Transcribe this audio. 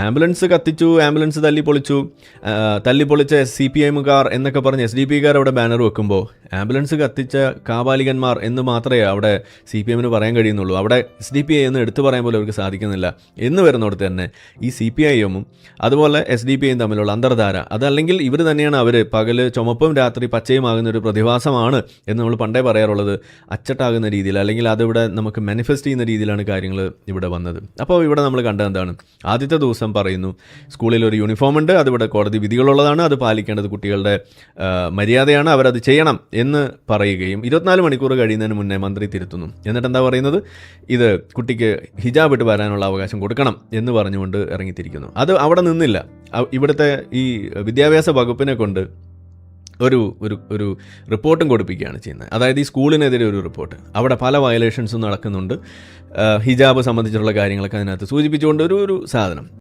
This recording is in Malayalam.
ആംബുലൻസ് കത്തിച്ചു ആംബുലൻസ് തല്ലി പൊളിച്ചു. തല്ലി പൊളിച്ച സി പി എമ്മുകാർ എന്നൊക്കെ പറഞ്ഞ് എസ് ഡി പിക്കാർ അവിടെ ബാനർ വെക്കുമ്പോൾ ആംബുലൻസ് കത്തിച്ച കാപാലികന്മാർ എന്ന് മാത്രമേ അവിടെ സി പി എമ്മിന് പറയാൻ കഴിയുന്നുള്ളൂ. അവിടെ എസ് ഡി പി ഐ എന്ന് എടുത്തു പറയാൻ പോലും അവർക്ക് സാധിക്കുന്നില്ല. എന്ന് വരുന്നിടത്ത് തന്നെ ഈ സി പി ഐ എമ്മും അതുപോലെ എസ് ഡി പി ഐയും തമ്മിലുള്ള അന്തർധാര അതല്ലെങ്കിൽ ഇവർ തന്നെയാണ് അവർ പകൽ ചുമപ്പും രാത്രി പച്ചയുമാകുന്ന ഒരു പ്രതിഭാസമാണ് എന്ന് നമ്മൾ പണ്ടേ പറയാറുള്ളത്. അച്ചട്ടാകുന്ന രീതിയിൽ അല്ലെങ്കിൽ അതിവിടെ നമുക്ക് മാനിഫെസ്റ്റ് ചെയ്യുന്ന രീതിയിലാണ് കാര്യങ്ങൾ ഇവിടെ വന്നത്. അപ്പോൾ ഇവിടെ നമ്മൾ കണ്ടത് എന്താണ്? ആദ്യത്തെ ദിവസം പറയുന്നു. സ്കൂളിൽ ഒരു യൂണിഫോം ഉണ്ട് അതിവിടെ കോടതി വിധികളുള്ളതാണ് അത് പാലിക്കേണ്ടത് കുട്ടികളുടെ മര്യാദയാണ് അവരത് ചെയ്യണം എന്ന് പറയുകയും ഇരുപത്തിനാല് മണിക്കൂർ കഴിയുന്നതിന് മുന്നേ മന്ത്രി തിരുത്തുന്നു. എന്നിട്ട് എന്താ പറയുന്നത്? ഇത് കുട്ടിക്ക് ഹിജാബ് ഇട്ട് വരാനുള്ള അവകാശം കൊടുക്കണം എന്ന് പറഞ്ഞുകൊണ്ട് ഇറങ്ങിത്തിരിക്കുന്നു. അത് അവിടെ നിന്നില്ല. ഇവിടുത്തെ ഈ വിദ്യാഭ്യാസ വകുപ്പിനെ കൊണ്ട് ഒരു ഒരു ഒരു റിപ്പോർട്ടും കൊടുപ്പിക്കുകയാണ് ചെയ്യുന്നത്. അതായത് ഈ സ്കൂളിനെതിരെ ഒരു റിപ്പോർട്ട്. അവിടെ പല വയലേഷൻസും നടക്കുന്നുണ്ട്. ഹിജാബ് സംബന്ധിച്ചുള്ള കാര്യങ്ങളൊക്കെ അതിനകത്ത് സൂചിപ്പിച്ചുകൊണ്ട് ഒരു ഒരു സാധനം.